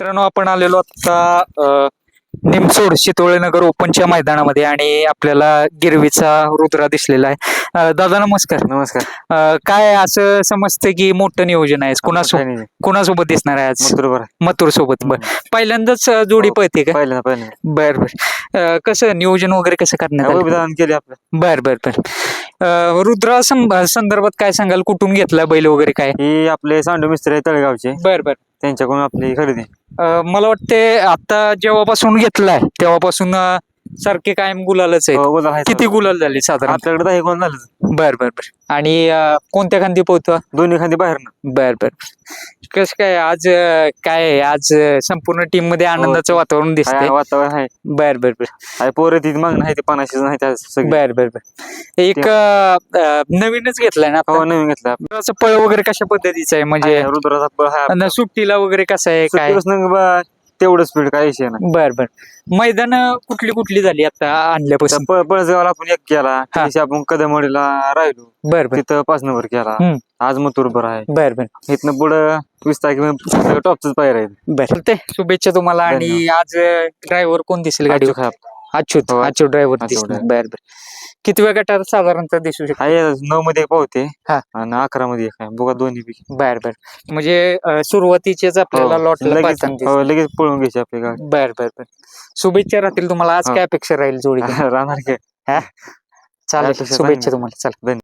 मित्रांनो आपण आलेलो आता निमसोड शितोळे नगर ओपनच्या मैदानामध्ये आणि आपल्याला गिरवीचा रुद्रा दिसलेला आहे. दादा नमस्कार. नमस्कार. अ, काय असं समजतं की मोठं नियोजन आहे? कुणासोबत नाही. कुणासोबत दिसणार आहे आज? बरोबर आहे. मथुर सोबत. बर. पहिल्यांदाच अ, जोडी हो. पळते का? पहिलं ना पहिलं बर बर. अ, कसं नियोजन वगैरे कसं करण्यात आलं? विधान केले आपलं. बर बर बर. रुद्रा संदर्भात काय सांगाल? कुठून घेतला बैल वगैरे काय? ही आपले सांडू मिस्त्री आहे तळेगावचे. बर बर. त्यांच्याकडून आपली खरेदी. अ, मला वाटते आता जेव्हापासून घेतलाय तेव्हापासून अ, सारखे कायम गुलालच आहे हो, गुलाल आहे किती गुलाल झाले साधारण? आपल्याकडे दहा गुण झालं बर बर बर. आणि अ, कोणत्या खांदी पोहतो? दोन्ही खांदी बाहेर ना. बर बर. कस काय आज अ, काय आहे? आज अ, संपूर्ण टीममध्ये आनंदाचं वातावरण दिसतंय. आहे, वातावरण आहे. बर बर बर. आहे पोरं तिथे मागणं आहे ते पानाशी त्या सगळी. बर बर बर. एक अ, अ, नवीनच घेतलाय ना हो आता? नवीन घेतला रुद्राचं पळ वगैरे कशा पद्धतीचं आहे? म्हणजे रुद्राचा पळ सुट्टीला वगैरे कसं आहे? काय? सुट्टीपासून बा- तेवढं स्पीड काय विषय नाही. बर बर. मैदान कुठली कुठली झाली आता आणल्यापासून? त्या प- पळसगावला आपण एक केला. त्या दिवशी आपण कदमवाडीला राहिलो. बर बर. तिथं पाच नंबर केला. हम्म. आज मथुर बरं आहे. बर बर. इथनं पुढं वीस तारखेला टॉपच पायर आहे बर. ते शुभेच्छा तुम्हाला आणि आज ड्रायव्हर कोण दिसेल गाडी आहे. अच्युत हो, अच्युत ड्रायव्हर अच्युत दिसणार. driver. बर बर. किती वेळ गटार साधारणतः दिसू शकतो? आहे नऊ मध्ये एक पावते हा. आणि अकरा मध्ये एक आहे. बघा दोन्ही पैकी. बर बर. म्हणजे अं, सुरुवातीचेच आपल्याला हो, लॉटला लगेच. हो, लगेच पळून घ्यायची आपली गाडी. बर बर बर. शुभेच्छा राहतील तुम्हाला. आज हो. काय अपेक्षा राहील जोडी राहणार काय चालेल. शुभेच्छा. तुम्हाला. चला.